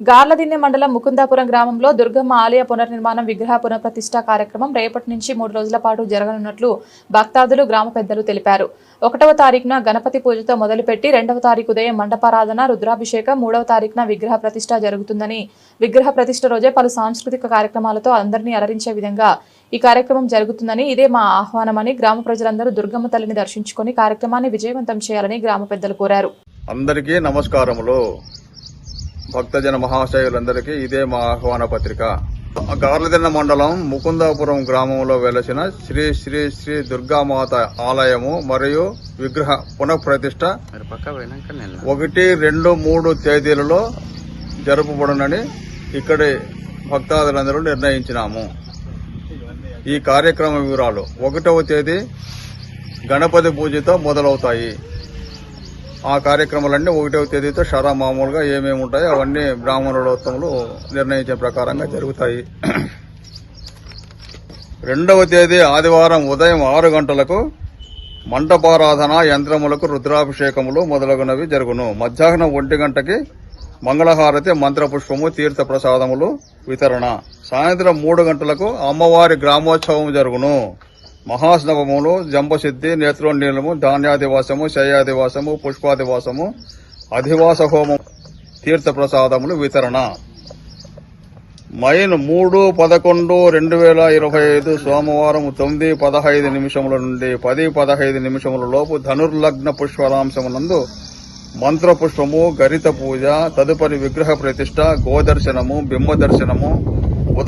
గార్లదిన్నె మండలం ముకుందాపురం గ్రామంలో దుర్గమ్మ ఆలయ పునర్నిర్మాణం విగ్రహ పునఃప్రతిష్ట కార్యక్రమం రేపటి నుంచి మూడు రోజుల పాటు జరగనున్నట్లు భక్తాదులు గ్రామ పెద్దలు తెలిపారు. ఒకటవ తారీఖున గణపతి పూజతో మొదలుపెట్టి రెండవ తారీఖు ఉదయం మండపారాధన రుద్రాభిషేకం మూడవ తారీఖున విగ్రహ ప్రతిష్ట జరుగుతుందని విగ్రహ ప్రతిష్ఠ రోజే పలు సాంస్కృతిక కార్యక్రమాలతో అందరినీ అలరించే విధంగా ఈ కార్యక్రమం జరుగుతుందని ఇదే మా ఆహ్వానమని గ్రామ ప్రజలందరూ దుర్గమ్మ తల్లిని దర్శించుకుని కార్యక్రమాన్ని విజయవంతం చేయాలని గ్రామ పెద్దలు కోరారు. అందరికీ నమస్కారములు. భక్తజన మహాశయులందరికీ ఇదే మా ఆహ్వాన పత్రిక. గార్లదిన్న మండలం ముకుందాపురం గ్రామంలో వెలసిన శ్రీ శ్రీ శ్రీ దుర్గామాత ఆలయము మరియు విగ్రహ నేను ఒకటి రెండు మూడు తేదీలలో జరుపబడునని ఇక్కడి భక్తాదులందరూ నిర్ణయించినాము. ఈ కార్యక్రమ వివరాలు ఒకటవ తేదీ గణపతి పూజతో మొదలవుతాయి. ఆ కార్యక్రమాలన్నీ ఒకటవ తేదీతో షరా మామూలుగా ఏమేమి ఉంటాయో అవన్నీ బ్రాహ్మణోత్సవములు నిర్ణయించిన ప్రకారంగా జరుగుతాయి. రెండవ తేదీ ఆదివారం ఉదయం ఆరు గంటలకు మంటపారాధన యంత్రములకు రుద్రాభిషేకములు మొదలగునవి జరుగును. మధ్యాహ్నం ఒంటి గంటకి మంగళహారతి మంత్రపుష్పము తీర్థ ప్రసాదములు వితరణ. సాయంత్రం మూడు గంటలకు అమ్మవారి గ్రామోత్సవం జరుగును. మహాస్నవములు జంబసిద్ధి నేత్రోన్నీలము ధాన్యాదివాసము శయాదివాసము పుష్పాదివాసము అధివాస హోమం తీర్థ ప్రసాదములు వితరణ. మైన్ మూడు పదకొండు రెండు వేల ఇరవై ఐదు సోమవారం తొమ్మిది పదహైదు నిమిషముల నుండి పది పదహైదు నిమిషముల లోపు ధనుర్లగ్న పుష్పరాంశమునందు మంత్రపుష్పము గరిత పూజ తదుపరి విగ్రహ ప్రతిష్ట గోదర్శనము బింబదర్శనము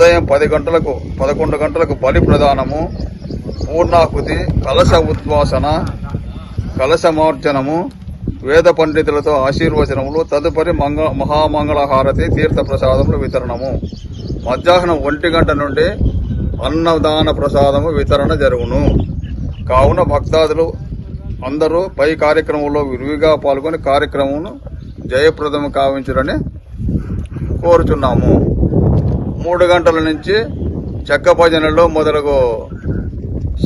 ఉదయం పది గంటలకు పదకొండు గంటలకు బలి ప్రదానము పూర్ణాహుతి కలశ ఉద్వాసన కలశమార్జనము వేద పండితులతో ఆశీర్వచనములు తదుపరి మంగళ మహామంగళహారతి తీర్థ ప్రసాదములు వితరణము. మధ్యాహ్నం ఒంటి గంట నుండి అన్నదాన ప్రసాదము వితరణ జరుగును. కావున భక్తాదులు అందరూ పై కార్యక్రమంలో విరివిగా పాల్గొని కార్యక్రమమును జయప్రదము కావించురని కోరుచున్నాము. మూడు గంటల నుంచి చెక్క భజనలు మొదలగు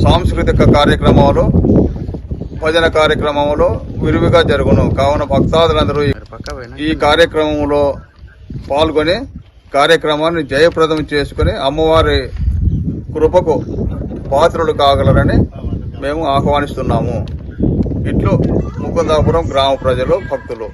సాంస్కృతిక కార్యక్రమాలు భజన కార్యక్రమములు విరివిగా జరుగును. కావున భక్తాదులందరూ ఈ- ఈ కార్యక్రమంలో పాల్గొని కార్యక్రమాన్ని జయప్రదం చేసుకుని అమ్మవారి కృపకు పాత్రలు కాగలరని మేము ఆహ్వానిస్తున్నాము. ఇట్లు ముకుందాపురం గ్రామ ప్రజలు భక్తులు.